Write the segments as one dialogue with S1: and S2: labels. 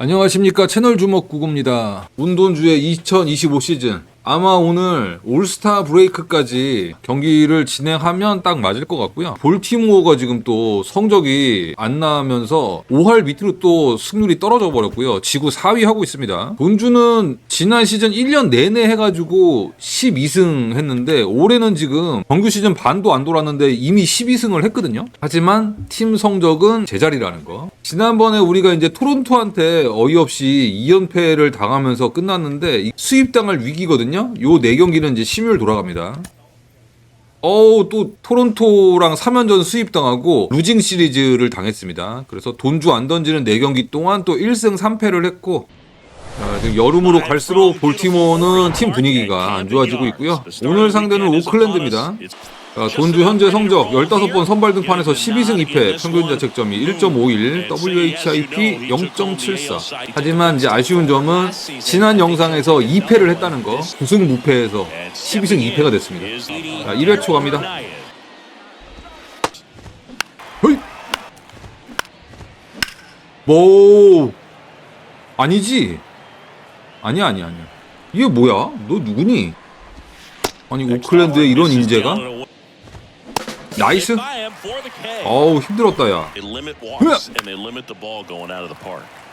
S1: 안녕하십니까 채널 주먹 구구입니다. 운돈주의 2025 시즌 아마 오늘 올스타 브레이크까지 경기를 진행하면 딱 맞을 것 같고요. 볼티모어가 지금 또 성적이 안 나면서 5할 밑으로 또 승률이 떨어져 버렸고요. 지구 4위 하고 있습니다. 돈주는 지난 시즌 1년 내내 해가지고 12승 했는데 올해는 지금 정규 시즌 반도 안 돌았는데 이미 12승을 했거든요. 하지만 팀 성적은 제자리라는 거. 지난번에 우리가 이제 토론토한테 어이없이 2연패를 당하면서 끝났는데 이 수입당할 위기거든요. 요 네 경기는 이제 심율 돌아갑니다. 어우 또 토론토랑 3연전 수입당하고 루징 시리즈를 당했습니다. 그래서 돈주 안 던지는 4경기 동안 또 1승 3패를 했고 자, 지금 여름으로 갈수록 볼티모어는 팀 분위기가 안 좋아지고 있고요. 오늘 상대는 오클랜드입니다. 자, 돈주 현재 성적 15번 선발 등판에서 12승 2패, 평균 자책점이 1.51, WHIP 0.74. 하지만 이제 아쉬운 점은 지난 영상에서 2패를 했다는 거, 9승 무패에서 12승 2패가 됐습니다. 자, 1회 초 갑니다. 허이! 뭐 아니지? 아니야 아니야 아니야. 이게 뭐야? 너 누구니? 아니 오클랜드에 이런 인재가? 나이스. 어우 힘들었다 야.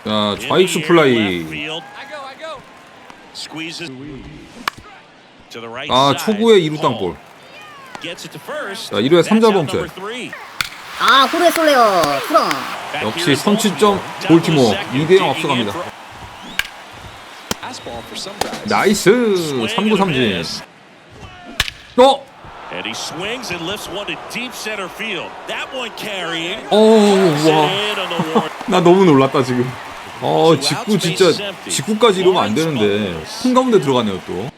S1: 자 좌익수 플라이. 아 초구의 이루 땅볼.
S2: 자 1회 3자 범퇴
S3: 아 호르에 솔레요 풀어
S1: 역시 선취점 볼티모어 2대0 앞서갑니다. 나이스 3구 삼진. 어?
S2: And he swings and lifts one to deep center field. That one carrying. Is
S1: 와. 나 너무 놀랐다 지금. 어 직구 진짜 직구까지 이러면 안 되는데 큰 가운데 들어가네요 또.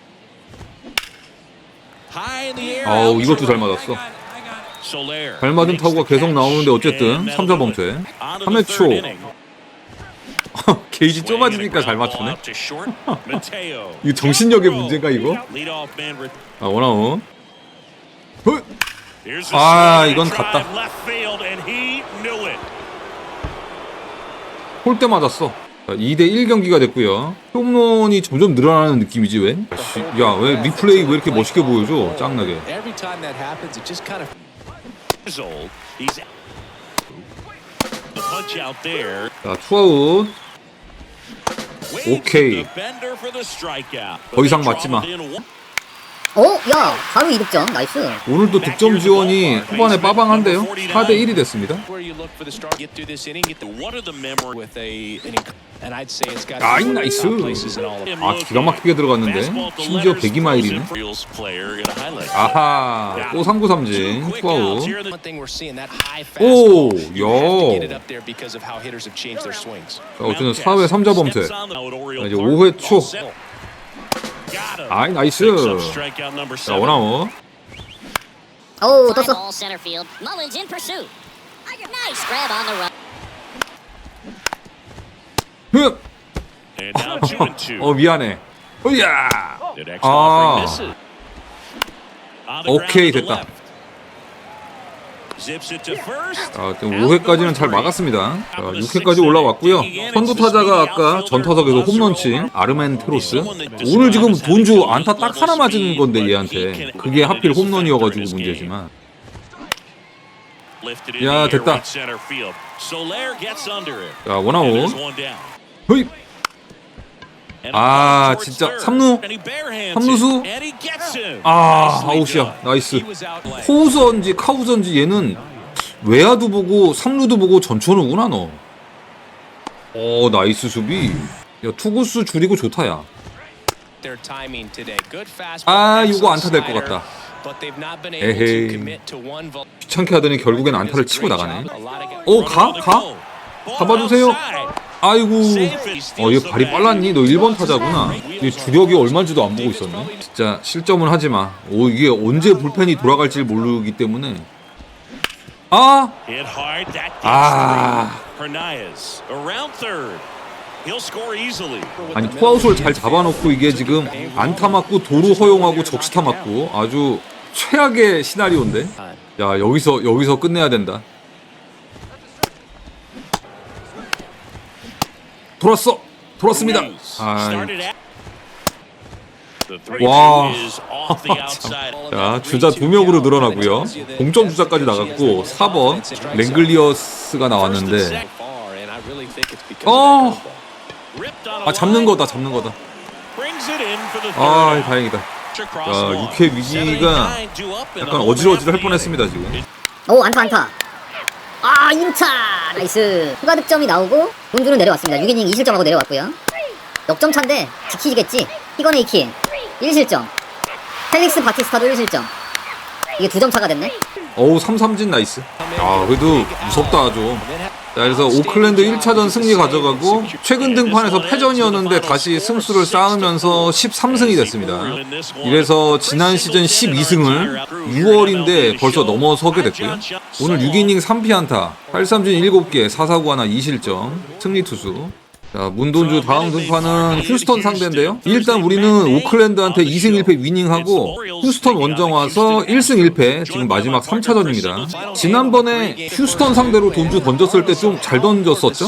S1: 아우 이것도 잘 맞았어. 발 맞은 타구가 계속 나오는데 어쨌든 3자 범퇴. 3회 초. 게이지 좁아지니까 잘 맞추네. 이거 정신력의 문제인가 이거? 아 원아웃. 헐. 아, 이건 갔다. 홀대 맞았어. 2대 1 경기가 됐고요. 홈런이 점점 늘어나는 느낌이지 왜? 야 왜 리플레이 왜 이렇게 멋있게 보여줘? 짱나게.
S4: Every time that happens, it just kind of
S1: 자 투아웃. 오케이. 더 이상 맞지 마.
S3: 어 야 바로 이득점 나이스
S1: 오늘도 득점 지원이 후반에 빠방한데요. 4대 1이 됐습니다. 아이 나이스. 아 기가 막히게 들어갔는데 심지어 102마일이네. 아하 또 3구 삼진 투아웃.
S4: One thing we're seeing that high
S1: 오,
S4: fastball. You have to
S1: 야.
S4: get it up there because of how hitters have changed their swings.
S1: 자 어쨌든 4회 3자 범퇴. 자, 이제 5회 초. 아이 나이스. 자 원아웃.
S5: Fly
S3: 떴어.
S1: 흡. 어 미안해. 어야. 아. 오케이, 됐다. 자, 지금 5회까지는 잘 막았습니다. 자, 6회까지 올라왔고요. 선두 타자가 아까 전타석에서 홈런친 아르멘 테로스. 오늘 지금 돈주 안타 딱 하나 맞은 건데 얘한테. 그게 하필 홈런이어가지고 문제지만. 야, 됐다. 자, 원아웃. 허이. 아, 진짜 3루? 삼루수? 아, 아웃이야. 나이스. 호우선지 카우선지 얘는 외야도 보고 삼루도 보고 전천후구나 너. 어 나이스 수비. 야 투구수 줄이고 좋다 야.
S4: Their timing today. Good fastball.
S1: 아 이거 안타 될 것 같다. 에헤이. 귀찮게 하더니 결국엔 안타를 치고 나가네. 어 가? 가? 잡아주세요. 아이고. 어 얘 발이 빨랐니? 너 1번 타자구나. 이 주력이 얼마인지도 안 보고 있었네. 진짜 실점은 하지 마. 오 이게 언제 불펜이 돌아갈지 모르기 때문에. 아 아. 아니 투아웃을 잘 잡아놓고 이게 지금 안타 맞고 도루 허용하고 적시타 맞고 아주 최악의 시나리오인데 야 여기서 여기서 끝내야 된다 돌았어. 돌았습니다. 아, 와. 자, 주자 두 명으로 늘어나고요. 공점 주자까지 나갔고 4번 랭글리어스가 나왔는데 어, 아 잡는 거다, 잡는 거다. 아. 다행이다.
S2: Line.
S1: 6회 위기가
S2: 79 due up in
S1: 약간 어지러지할
S2: home
S1: 뻔했습니다 지금.
S3: 오 안타 안타 아 2루차! 나이스. 추가 득점이 나오고 본주는 내려왔습니다. 6이닝 2실점하고 내려왔고요. 역점 차인데 지키겠지? 히건 에이킨 1실점. 펠릭스 바티스타도 1실점. 이게 두 점 차가 됐네?
S1: 어우 삼삼진 나이스. 아 그래도 무섭다 좀. 자, 그래서 오클랜드 1차전 승리 가져가고 최근 등판에서 패전이었는데 다시 승수를 쌓으면서 13승이 됐습니다. 이래서 지난 시즌 12승을 6월인데 벌써 넘어서게 됐고요. 오늘 6이닝 3피안타, 8삼진 7개, 4사구 하나 2실점, 승리 투수. 자, 문돈주 다음 등판은 휴스턴 상대인데요. 일단 우리는 오클랜드한테 2승 1패 위닝하고 휴스턴 원정 와서 1승 1패 지금 마지막 3차전입니다. 지난번에 휴스턴 상대로 돈주 던졌을 때 좀 잘 던졌었죠?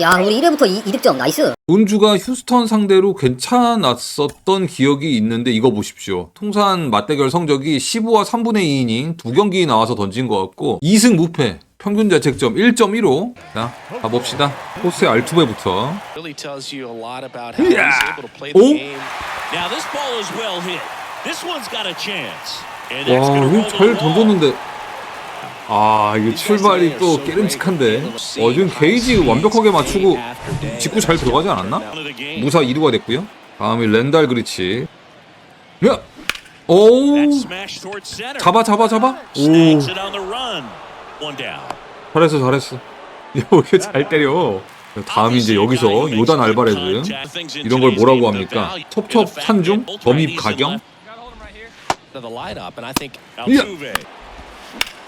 S3: 야 우리 1회부터 2, 2득점 나이스
S1: 돈주가 휴스턴 상대로 괜찮았었던 기억이 있는데 이거 보십시오. 통산 맞대결 성적이 15와 3분의 2이닝 두 경기 나와서 던진 것 같고 2승 무패 평균 자책점 1.15 자 가봅시다. 코스의 알투베부터 Oh.
S2: And that's
S1: 와, 잘. 던졌는데. 아, 이게 출발이 또 깨름직한데. 어, 지금 게이지 완벽하게 맞추고 직구 잘 들어가지 않았나? 무사 2루가 됐고요. 다음이 렌달 그리치. 야! 오! 잡아, 잡아, 잡아. 오, 잘했어, 잘했어. 야, 왜 이렇게 잘 때려? 다음이 이제 여기서 요단 알바레즈. 이런 걸 뭐라고 합니까? 첩첩 산중? 범입 가경?
S4: To the lineup, and I think
S2: Altuve.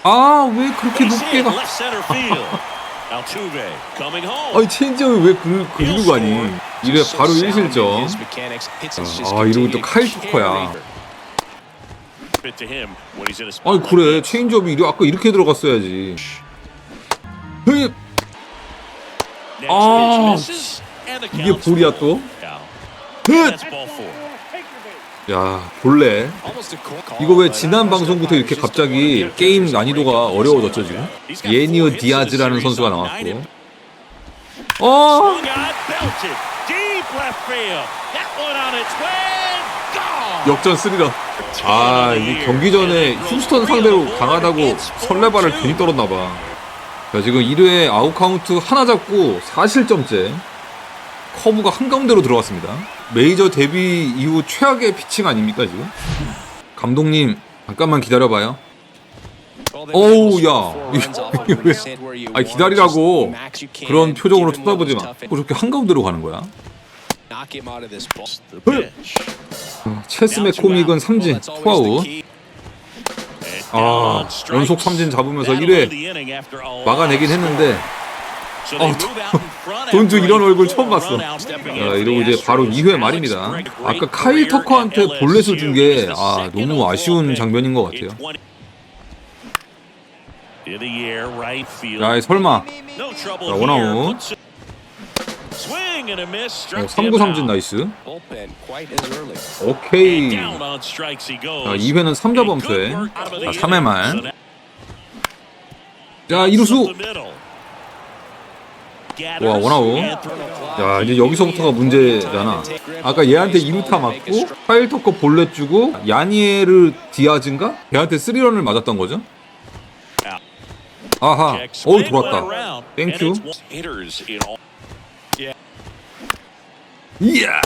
S1: 아, 왜 그렇게 높게 가? 아니, 체인지업이 왜 그, 그리고 가니? 이래 바로 1실점. 아, 이러고 또 카일 투커야.
S2: Fit to him when he's in a spot
S1: 아니 그래. 체인지업이 이래 아까 이렇게 들어갔어야지. 아, 이게 볼이야 또? 야 볼래. 이거 왜 지난 방송부터 이렇게 갑자기 게임 난이도가 어려워졌죠 지금? 예니어 디아즈라는 선수가 나왔고. 어 역전 스리런 아 이게 경기 전에 휴스턴 상대로 강하다고 설레발을 괜히 떨었나봐. 자 지금 1회에 아웃카운트 하나 잡고 4실점째 커브가 한가운데로 들어갔습니다. 메이저 데뷔 이후 최악의 피칭 아닙니까 지금? 감독님 잠깐만 기다려봐요. 어우, 야. 왜- 아 기다리라고. 그런 표정으로 쳐다보지 마. 뭐 저렇게 한가운데로 가는 거야
S2: Pitch.
S1: 체스 맥코믹은 삼진 투아웃
S2: And
S1: 아. 연속 삼진 잡으면서
S2: That'll
S1: 1회
S2: end the inning after a
S1: 막아내긴 했는데 어, 돈주 이런 얼굴 처음 봤어.
S2: for
S1: 이러고
S2: the
S1: 이제 바로
S2: Astros.
S1: 2회
S2: Alex
S1: 말입니다. 아까 카일 터커한테 볼넷을. 준 게 아, 너무 아쉬운 장면인 것 같아요.
S2: 20. In the air, right field.
S1: 야, 설마 자. 원아웃. 어,
S2: Struck
S1: 3구
S2: him
S1: 삼진
S2: out.
S1: 나이스. 오케이. 자, 2회는 3자 범퇴. 자, 3회 말. 자, 이루수. 와, 원아웃. 야, 이제 여기서부터가 문제잖아. 아까 얘한테 2루타 맞고 카일 터커 볼넷 주고 야니에르 디아즈인가? 걔한테 3런을 맞았던 거죠? 아하. 어우, 돌았다. 땡큐. 이야.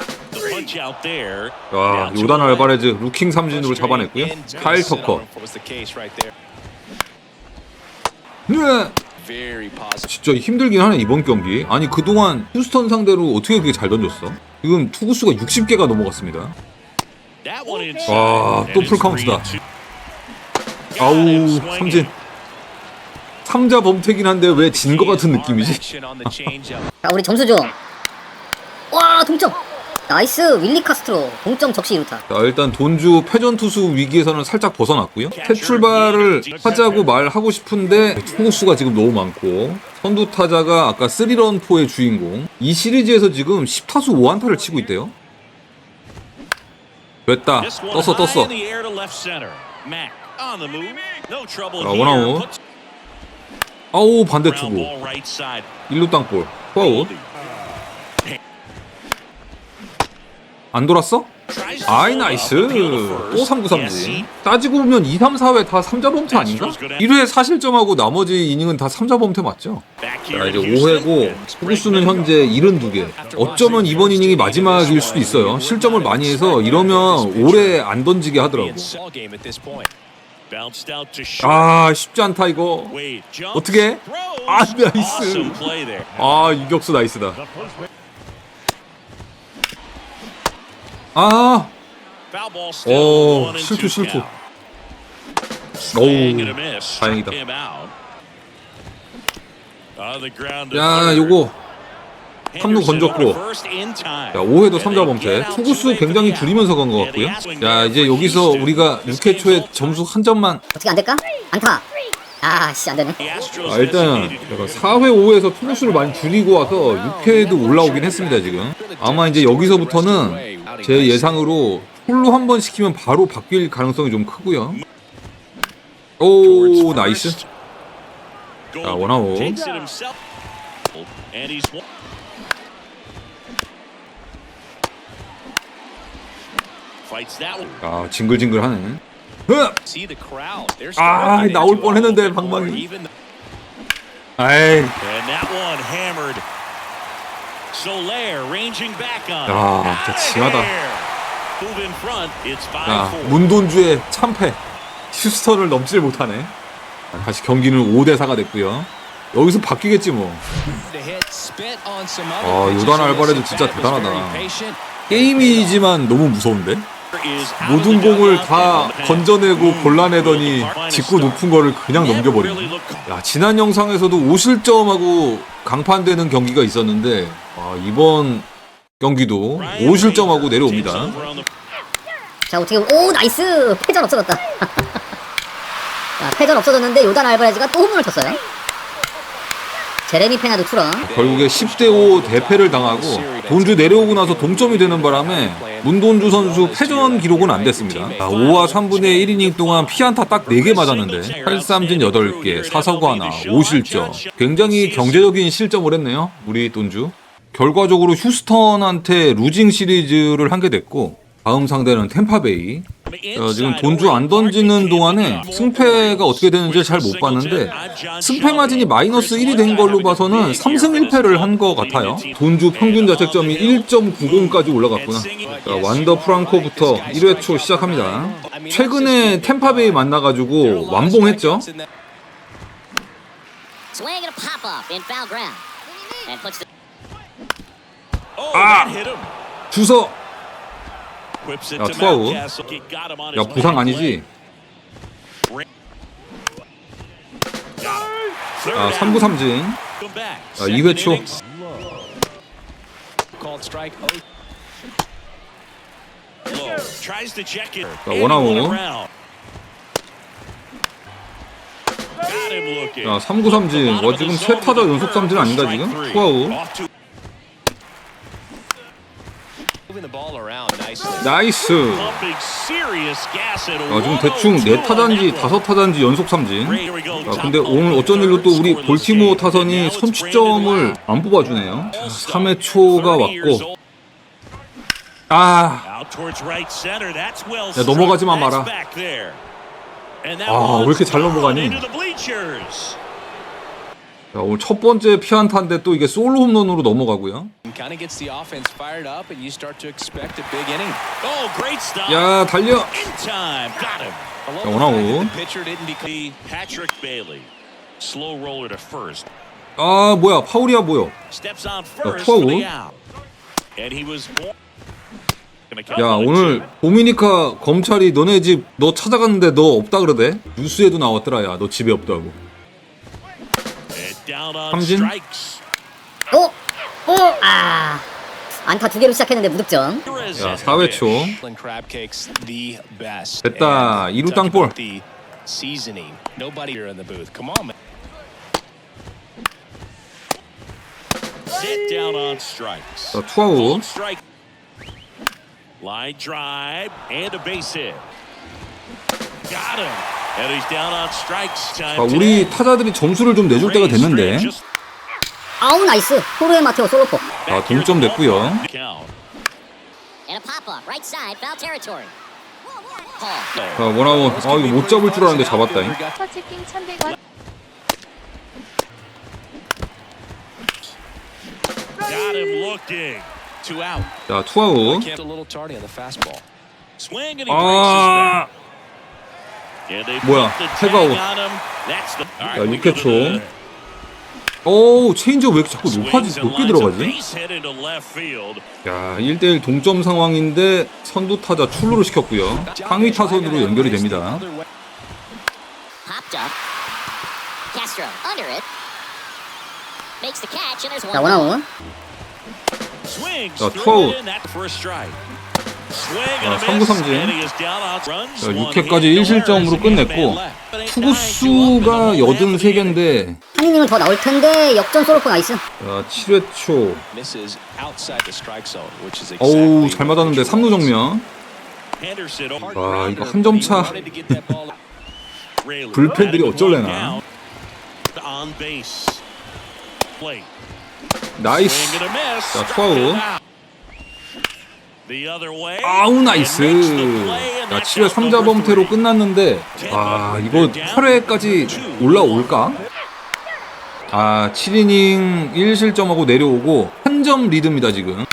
S1: 야, 요단 알바레즈 루킹 삼진으로 잡아냈고요. 카일 터커. 네. 진짜 힘들긴 하네 이번 경기. 아니 그동안 휴스턴 상대로 어떻게 그렇게 잘 던졌어? 지금 투구수가 60개가 넘어갔습니다.
S2: 와, 또 풀카운트다.
S1: 아우 삼진. 삼자 범퇴긴 한데 왜진거 같은 느낌이지?
S3: 자 우리 점수 좀와 동점 나이스 윌리 카스트로 동점 적시 2루타.
S1: 자, 일단 돈주 패전 투수 위기에서는 살짝 벗어났고요. 새 출발을 하자고 말하고 싶은데 투구수가 지금 너무 많고 선두 타자가 아까 3런 포의 주인공. 이 시리즈에서 지금 10타수 5안타를 치고 있대요. 됐다. 떴어 떴어. 자. 원아웃. 아우 반대 투구.
S2: ball right side.
S1: 1루 땅볼. 파울. 안 돌았어? 아이 나이스 또
S2: first.
S1: 3구
S2: Yes,
S1: 3진
S2: he-
S1: 따지고 보면 2, 3, 4회 다 3자 범퇴 아닌가? 1회 4실점하고 나머지 이닝은 다 3자 범퇴 맞죠? 자 이제
S2: in Houston.
S1: 5회고
S2: And
S1: 투구수는 현재 72개 어쩌면 이번 이닝이 마지막일 수도 있어요 실점을 많이 해서 이러면 오래 안 던지게 하더라고 아 쉽지 않다 이거 어떻게? 아, 나이스. 아 유격수 나이스다 아
S2: Foul ball still
S1: 오,
S2: one and
S1: 실투, 실투.
S2: Struck
S1: 다행이다. 야. 요거 삼루
S2: Henderson
S1: 건졌고. 자, 5회도
S2: And
S1: 3자
S2: they
S1: 범퇴. 투구수 굉장히. 줄이면서 간 것 같고요.
S2: there
S1: 이제 여기서. 우리가
S2: This
S1: 6회
S2: game's
S1: 초에 점수 한 점만.
S3: 어떻게 안 될까? 안타. 아씨 안 되네.
S2: The Astros
S1: 아, 일단
S2: designated
S1: 내가 4회, 5회에서 투구수를 많이 줄이고 와서 6회에도 올라오긴 했습니다, 지금. 아마 이제 여기서부터는 제 예상으로 홀로 한 번 시키면 바로 바뀔 가능성이 좀 크고요. 오, 나이스. 자, 원아웃. 아, 징글징글하네. 아, 나올 뻔했는데, 방망이. 아이. 야, 진짜 징하다.
S2: 5-4.
S1: 문돈주의 참패. 휴스턴을 넘질 못하네. 자, 다시 경기는 5대 4가 됐고요. 여기서 바뀌겠지 뭐. 아, 요단 알바레도 진짜 대단하다. 게임이지만 너무 무서운데? 모든 공을 다. 건져내고. 골라내더니 직구. 높은 거를 그냥 넘겨버리네. 야, 지난 영상에서도 5실점하고 강판되는 경기가 있었는데 아, 이번 경기도 5실점하고 내려옵니다.
S3: 자 어떻게 오 나이스 패전 없어졌다. 자 패전 없어졌는데 요단 알바레즈가 또 홈런을 쳤어요. 제레미 페나도 출원.
S1: 결국에 10대5 대패를 당하고 돈주 내려오고 나서 동점이 되는 바람에 문돈주 선수 패전 기록은 안 됐습니다. 5와 3분의 1이닝 동안 피안타 딱 4개 맞았는데 8삼진 8개, 4사구 하나, 5실점. 굉장히 경제적인 실점을 했네요. 우리 돈주. 결과적으로 휴스턴한테 루징 시리즈를 한 게 됐고 다음 상대는 템파베이. 어, 지금 돈주 안 던지는 동안에 승패가 어떻게 되는지 잘 못 봤는데 승패 마진이 마이너스 1이 된 걸로 봐서는 3승 1패를 한 것 같아요. 돈주 평균 자책점이 1.90까지 올라갔구나. 자, 완더 프랑코부터 1회 초 시작합니다. 최근에 템파베이 만나가지고 완봉했죠.
S5: The
S2: Oh.
S1: 주서 야, 투아웃. 야 부상. 아니지?
S2: Down.
S1: 3구 3진.
S2: Come back.
S1: 자, 2회
S2: Second
S1: 초. 자, 원아웃. 자, 3구 3진. 와, 지금 세 타자 연속 삼진 아닌가, 지금? 투아웃. 나이스. 아, 지금 대충 네 타자인지 다섯 타자인지 연속 삼진. 아, 근데 오늘 어쩐 일로 또 우리 볼티모어 타선이 선취점을 안 뽑아주네요. 3회 초가 왔고, 아,
S2: Out towards right center. That's well
S1: 야, 넘어가지만. 마라.
S2: That's back there. And that
S1: 아, 왜 이렇게 잘 넘어가니? 자, 오늘 첫 번째 피안타인데 또 이게 솔로 홈런으로 넘어가고요.
S2: Oh.
S1: 야, 달려. 자, 원아웃. 아, 뭐야, 파울이야, 뭐야. 투아웃. 야, 오늘. 도미니카 검찰이 너네 집 너 찾아갔는데 너 없다 그러대? 뉴스에도 나왔더라, 야, 너 집에 없다고.
S2: And down on
S1: 삼진.
S2: strikes.
S3: 오! 오! 아! 안타 두 개로 시작했는데 무득점.
S1: 야 4회 초
S4: And crab cakes the best.
S1: 됐다.
S4: And
S1: 이루
S4: talk
S1: 땅볼.
S4: about The seasoning. Nobody here in the booth. Come on, man.
S2: Sit down on strikes.
S1: 자 투아웃
S2: Full strike. Line drive and a base hit. Time
S1: 우리 타자들이 점수를 좀 내줄 때가 됐는데
S3: 아우 나이스. 호르헤 마테오 솔로포.
S1: 자 동점 됐고요
S2: Count.
S5: And a pop up, right side, foul territory. Call.
S1: 자 원아웃 아 이거 못 잡을 줄 알았는데 잡았다 잉
S6: 터치킹 1100원
S2: Got him looking.
S4: Two out.
S1: 자 투아웃
S4: Can't a little tardy on the fastball.
S2: Swing and he breaks his
S1: 아
S2: back. And they
S1: 뭐야,
S2: put the
S1: 태가
S2: tag
S1: 오.
S2: on him. That's the. All
S1: 야,
S2: right, we
S1: 6회
S2: go to
S1: 초. 오 체인지업 왜 이렇게 자꾸 높아지 높게 들어가지? 야 1대1 동점 상황인데 선두 타자 출루를 시켰고요 상위 타선으로 연결이 됩니다
S3: 자. 원아웃.
S1: 자, 투아웃. 자,
S2: and a
S1: 삼구
S2: miss,
S1: 삼진.
S2: and he is down on runs.
S1: 자,
S2: One
S1: 6회까지
S2: hit, no
S1: 1실점으로
S2: errors, and man
S1: 끝냈고 투구수가
S2: nine, two up in the whole half of the inning.
S1: 83개인데
S3: 한이닝은 더 나올 텐데 역전 솔로포 나이스.
S1: 자 7회 초 어우 잘 맞았는데
S4: what you
S1: 3루
S4: want.
S1: 정면 와 이거 한 점차
S4: Wanted to get that ball
S2: Rayleigh.
S1: 불펜들이 어쩔래나. 나이스. 자, 투아웃.
S2: him out. The other way.
S1: 아우 나이스
S2: that's
S1: 7회
S2: out
S1: 3자
S2: number
S1: 범퇴로. 끝났는데 아 이거 8회까지 올라올까? 아 7이닝 1실점하고 내려오고 한 점 리드입니다 지금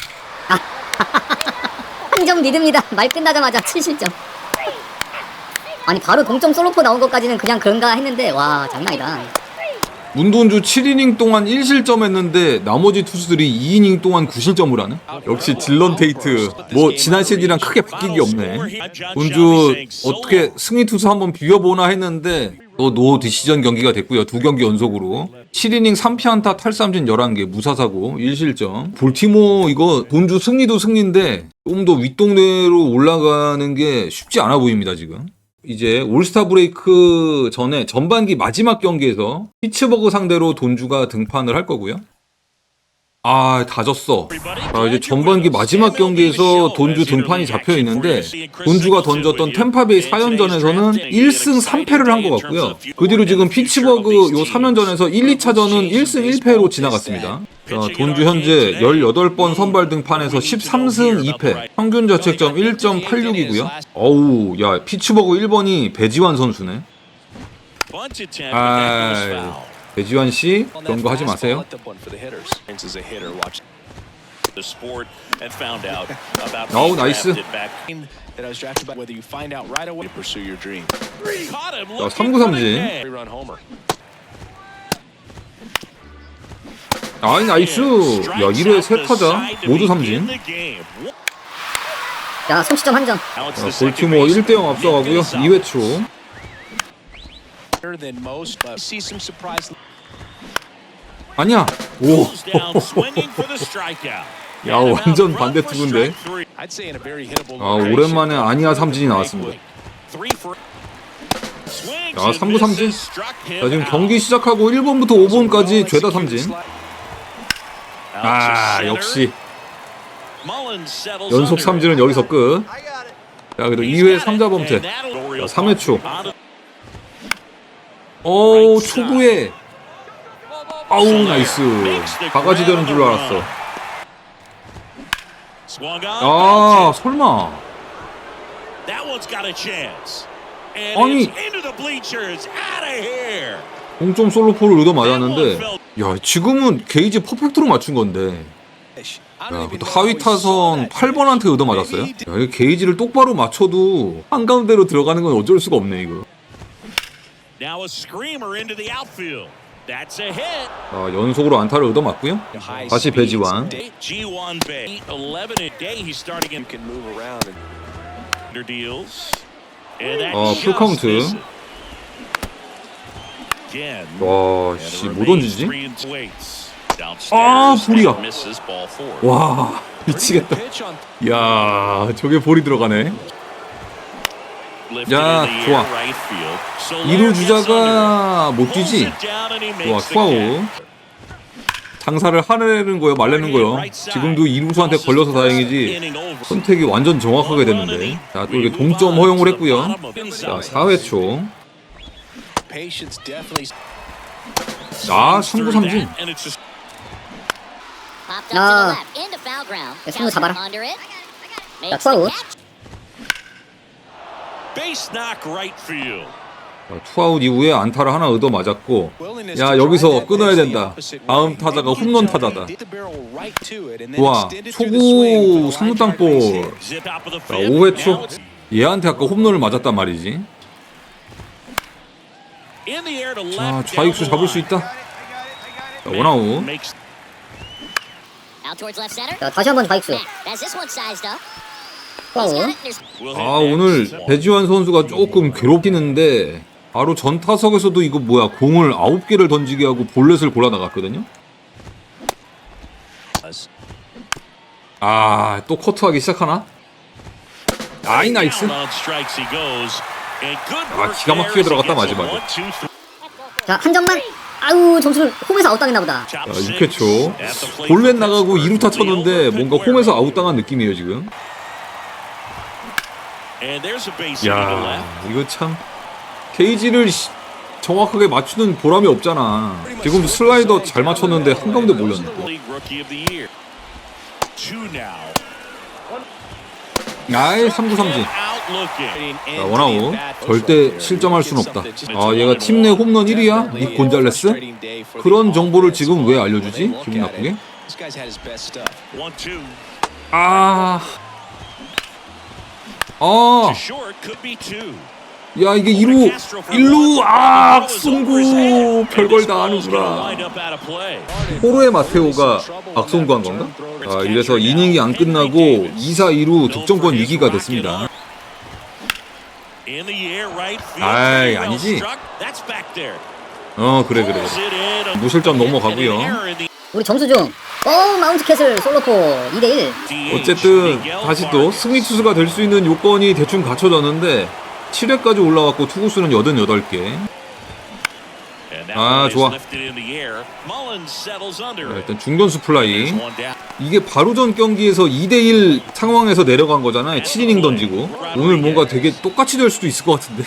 S3: 한 점 리드입니다. 말 끝나자마자 7실점. 아니 바로 동점 솔로포 나온 것까지는 그냥 그런가 했는데 와 장난이다.
S1: 문돈주 7이닝 동안 1실점 했는데 나머지 투수들이 2이닝 동안 9실점을 하는? 역시 딜런 테이트. 뭐 지난 시즌이랑 크게 바뀐 게 없네. 문주 어떻게 승리 투수 한번 비벼보나 했는데 또 노 디시전 경기가 됐고요. 두 경기 연속으로. 7이닝 3피안타 탈삼진 11개 무사사고 1실점. 볼티모 이거 본주 승리도 승리인데 좀 더 윗동네로 올라가는 게 쉽지 않아 보입니다 지금 이제 올스타 브레이크 전에 전반기 마지막 경기에서 피츠버그 상대로 돈주가 등판을 할 거고요. 아, 다 졌어. 아, 이제 전반기 마지막 경기에서 돈주 등판이 잡혀 있는데 돈주가 던졌던 템파베이 4연전에서는 1승 3패를 한 것 같고요. 그 뒤로 지금 피츠버그 요 3연전에서 1, 2차전은 1승 1패로 지나갔습니다. 자, 돈주 현재 18번 선발 등판에서 13승 2패, 평균 자책점 1.86이고요. 어우, 야, 피츠버그 1번이 배지환 선수네. 아. 배지환 씨 그런 거 하지 마세요. Oh.
S2: Caught him
S1: 자,
S2: looking
S1: 3구
S2: for the
S1: 삼진. 아이, 나이스. 야, 1회 세 타자 모두 삼진.
S3: 자 송시점 한 점.
S1: 자, 볼티모어 1대0 앞서가고요. 2회 초. 아니야. 오.
S2: 야 완전 반대 투구인데.
S1: 아. 오랜만에 아니야 삼진이 나왔습니다.
S2: 야 3구 삼진.
S1: 자, 지금 경기 시작하고 1번부터 5번까지 죄다 삼진. 아, 역시 연속 삼진은 여기서 끝. 자, 그래도 2회 3자 범퇴. 자, 3회 초. 오, 초구에. 아우, 나이스. 바가지 되는 줄 알았어. 아, 설마. 아니. 공점 솔로포를 얻어 맞았는데, 야, 지금은 게이지 퍼펙트로 맞춘 건데. 야, 그것도 하위 타선 8번한테 얻어 맞았어요? 야, 이 게이지를 똑바로 맞춰도 한가운데로 들어가는 건 어쩔 수가 없네, 이거.
S2: Now a screamer into the outfield. That's a hit.
S1: 자, 연속으로 안타를 얻어 맞고요.
S4: High
S1: 다시.
S4: Day-
S2: G1 Bay. 11 a day. He's starting in
S4: You can move around and
S2: under deals.
S1: 어, 풀 카운트.
S2: misses. Again.
S1: 와, 씨, 못 던지지? 아, 볼이야. 와 미치겠다. 야 저게 볼이 들어가네. 야, 좋아.
S2: air, right field. Soler
S1: 이루
S2: gets
S1: 주자가
S2: under.
S1: 못 뛰지. 좋아 투아웃. 장사를 하려는 거요 말려는 거요. 지금도 이루수한테 걸려서 다행이지. 선택이 완전 정확하게 됐는데. 자 또 이렇게 동점 허용을 했고요. 자 4회 초.
S4: patience definitely
S1: 아 3구 삼진.
S5: Popped up to the
S3: 아. 야, 승부 잡아라.
S5: The
S3: 투아웃.
S2: Base knock right field.
S1: 자, 투아웃 이후에 안타를 하나 얻어 맞았고. 야 여기서 끊어야 된다. 다음. 타자가 홈런 타자다.
S4: for
S1: 초구
S4: the line
S1: 삼루
S4: drive base
S1: 땅볼.
S4: hit.
S2: Zip out of the
S1: 자,
S2: fifth.
S1: 5회
S2: Now
S1: 초 얘한테 아까 홈런을 맞았단 말이지. 자
S2: left
S1: 좌익수 잡을 수. 있다. 자, 원아웃.
S3: 자 다시 한번 좌익수. 아
S1: 오늘. 배지환 선수가 조금 괴롭히는데 바로 전 타석에서도 이거 뭐야 공을 9개를 던지게 하고 볼넷을 골라 나갔거든요. 아 또 커트하기 시작하나? 아이 나이스. 아, 기가 막히게 들어갔다, 마지막에.
S3: 자한 점만. 아우 점수를 홈에서 아웃당했나 보다.
S1: 자
S2: six
S1: 6회 초
S2: at the plate
S1: 볼넷 나가고
S2: Pittsburgh
S1: 2루타
S2: for the
S1: 쳤는데 뭔가. 홈에서 아웃당한 느낌이에요 지금. 야. 이거 참 케이지를 시- 정확하게 맞추는 보람이 없잖아. 지금 슬라이더 잘 맞췄는데 한가운데 몰렸네.
S2: Year. Two now.
S1: 아이 3구 삼진.
S2: Out looking.
S4: And
S1: 자,
S4: to
S1: 원아웃. 절대. 실점할 순 없다. 아, 얘가 팀 내 홈런 1위야? 닉 곤잘레스? 그런 정보를 지금 왜 알려주지? 기분 나쁘게?
S4: it,
S1: 아. 야 이게 2루, 1루, 아, 악송구 별걸 다 하는구나. 호로의 마테오가 악송구한 건가? 아, 이래서 이닝이 안 끝나고 2사 2루 득점권 위기가 됐습니다. 아이, 아니지. 어, 그래, 그래. 무실점 넘어가고요.
S3: 우리 점수 좀. 어 마운트 캐슬 솔로포 2대1
S1: 어쨌든 다시 또 승리 투수가 될 수 있는 요건이 대충 갖춰졌는데 7회까지 올라왔고 투구수는 88개. 아, 좋아. 자, 일단 중견수 플라이. 이게 바로 전 경기에서 2대1 상황에서 내려간 거잖아요. 7이닝 던지고. 오늘 뭔가 되게 똑같이 될 수도 있을 것 같은데.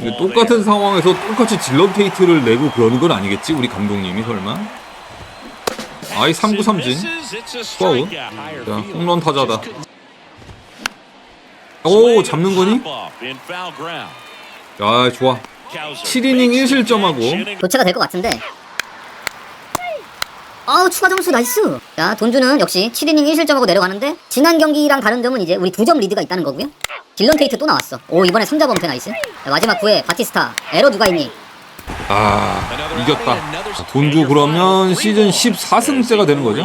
S1: 이게 똑같은 상황에서 똑같이 질럿 테이트를 내고 그러는 건 아니겠지? 우리 감독님이 설마? 아이 3구 삼진. 파울. 자, 홈런 타자다. 오, 잡는 거니? 야, 좋아. 7이닝 1실점하고
S3: 교체가 될 것 같은데 아우 추가 점수 나이스. 자 돈주는 역시 7이닝 1실점하고 내려가는데 지난 경기랑 다른 점은 이제 우리 두점 리드가 있다는 거고요. 딜런 테이트 또 나왔어. 오 이번에 3자 범퇴 나이스. 자, 마지막 9회 바티스타 에러 누가 있니?
S1: 아 이겼다. 돈주 그러면 시즌 14승째가 되는 거죠?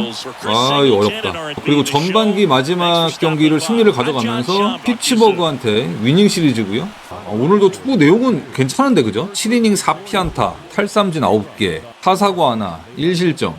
S1: 아 이거 어렵다. 그리고 전반기 마지막 경기를 승리를 가져가면서 피츠버그한테 위닝 시리즈고요. 아, 오늘도 투구 내용은 괜찮은데 그죠? 7이닝 4피안타 탈삼진 9개 타사구 하나 1실점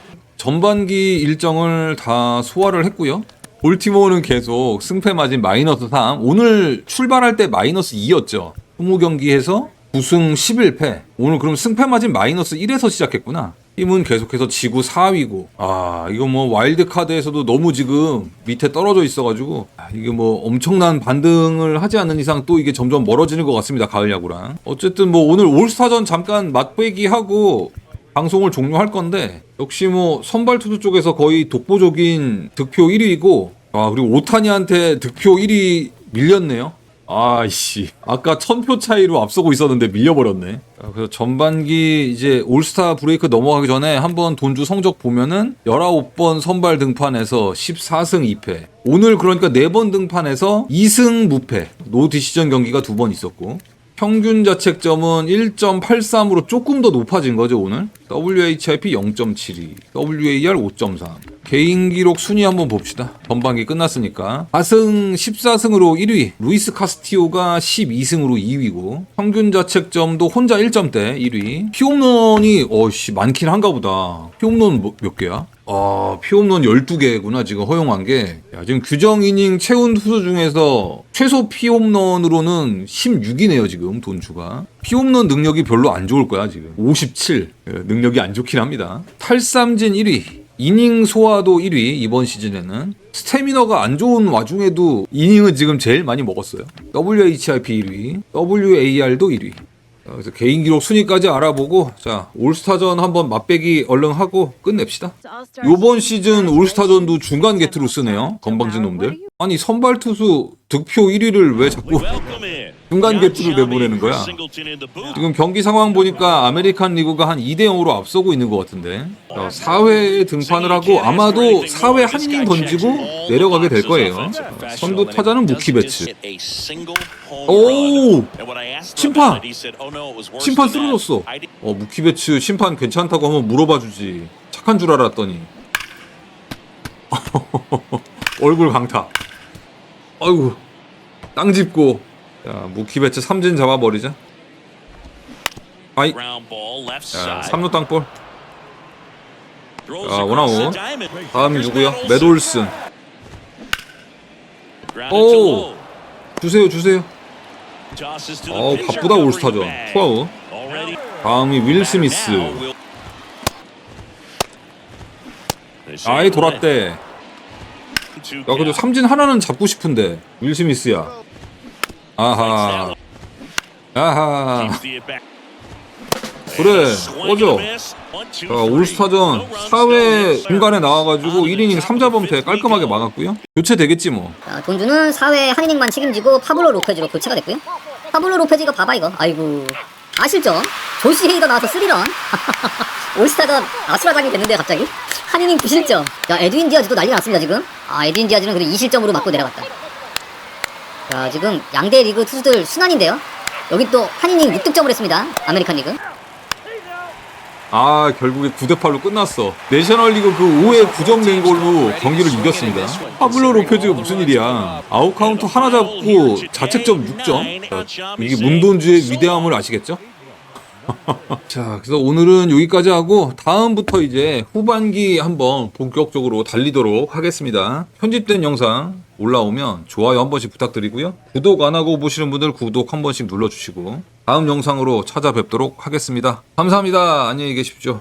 S1: 전반기 일정을 다 소화를 했고요 볼티모어는 계속 승패 마진 마이너스 3 오늘 출발할 때 마이너스 2였죠 20경기에서 9승 11패. 오늘 그럼 승패 마진 마이너스 1에서 시작했구나. 팀은 계속해서 지구 4위고. 아, 이거 뭐 와일드 카드에서도 너무 지금 밑에 떨어져 있어가지고 아, 이게 뭐 엄청난 반등을 하지 않는 이상 또 이게 점점 멀어지는 것 같습니다. 가을 야구랑. 어쨌든 뭐 오늘 올스타전 잠깐 맛배기 하고 방송을 종료할 건데 역시 뭐 선발 투수 쪽에서 거의 독보적인 득표 1위이고 아 그리고 오타니한테 득표 1위 밀렸네요. 아이씨. 아까 천표 차이로 앞서고 있었는데 밀려버렸네. 아, 그래서 전반기 이제 올스타 브레이크 넘어가기 전에 한번 돈주 성적 보면은 19번 선발 등판에서 14승 2패. 오늘 그러니까 4번 등판에서 2승 무패. 노 디시전 경기가 두 번 있었고. 평균 자책점은 1.83으로 조금 더 높아진 거죠 오늘 WHIP 0.72 WAR 5.3 개인 기록 순위 한번 봅시다. 전반기 끝났으니까. 4승 14승으로 1위. 루이스 카스티오가 12승으로 2위고 평균 자책점도 혼자 1점대 1위. 피홈런이 어씨 많긴 한가 보다. 피홈런 뭐, 몇 개야? 아, 피홈런 12개구나, 지금 허용한 게. 야, 지금 규정 이닝 채운 투수 중에서 최소 피홈런으로는 16이네요, 지금, 돈주가. 피홈런 능력이 별로 안 좋을 거야, 지금. 57. 예, 능력이 안 좋긴 합니다. 탈삼진 1위. 이닝 소화도 1위, 이번 시즌에는. 스태미너가 안 좋은 와중에도 이닝은 지금 제일 많이 먹었어요. WHIP 1위, WAR도 1위. 자, 그래서 개인 기록 순위까지 알아보고 자 올스타전 한번 맛배기 얼른 하고 끝냅시다. 요번 시즌 올스타전도 중간 게트로 쓰네요. 건방진 놈들. 아니 선발 투수 득표 1위를 왜 자꾸. 중간 게트로 내보내는 거야. 지금 경기 상황 보니까 아메리칸 리그가 한 2대 0으로 앞서고 있는 것 같은데 자, 4회에 등판을 하고 아마도 4회 한 이닝 던지고 내려가게 될 거예요. 자, 선두 타자는 무키베츠. 오! 심판! 심판 쓰러졌어. 어 무키베츠 심판 괜찮다고 한번 물어봐 주지. 착한 줄 알았더니 얼굴 강타. 아이고 땅 짚고 자 무키베츠 삼진 잡아버리자. 아이 자 3루 땅볼. 자, 원아웃. 다음이 누구야? 매돌슨. 오! 주세요 주세요. 어우 바쁘다 올스타전. 투아웃. 다음이 윌 스미스. 아이 돌았대. 야 그래도 삼진 하나는 잡고 싶은데 윌 스미스야. 아하. 아하. 그래 꺼져. 자 올스타전 4회 중간에 나와가지고 1이닝 3자범퇴 깔끔하게 막았고요. 교체 되겠지 뭐.
S3: 자, 돈주는 4회 한 이닝만 책임지고 파블로 로페즈로 교체가 됐고요. 파블로 로페즈가 봐봐 이거. 아이고. 아실점. 조시 헤이더 나와서 3런. 올스타전 아수라장이 됐는데 갑자기. 한 이닝 9실점. 야 에드윈 디아즈도 난리 났습니다 지금. 아 에드윈 디아즈는 그래 2실점으로 맞고 내려갔다. 자 지금 양대 리그 투수들 순환인데요. 여기 또 한 이닝 6득점을 했습니다. 아메리칸 리그.
S1: 아 결국에 9대 8로 끝났어. 내셔널리그 그 5회 9점 낸 걸로 경기를 이겼습니다. 파블로 로페즈가 무슨 일이야? 아웃 카운트 하나 잡고 자책점 6점. 자, 이게 문돈주의 위대함을 아시겠죠? 자, 그래서 오늘은 여기까지 하고 다음부터 이제 후반기 한번 본격적으로 달리도록 하겠습니다. 편집된 영상 올라오면 좋아요 한 번씩 부탁드리고요. 구독 안 하고 보시는 분들 구독 한 번씩 눌러주시고 다음 영상으로 찾아뵙도록 하겠습니다. 감사합니다. 안녕히 계십시오.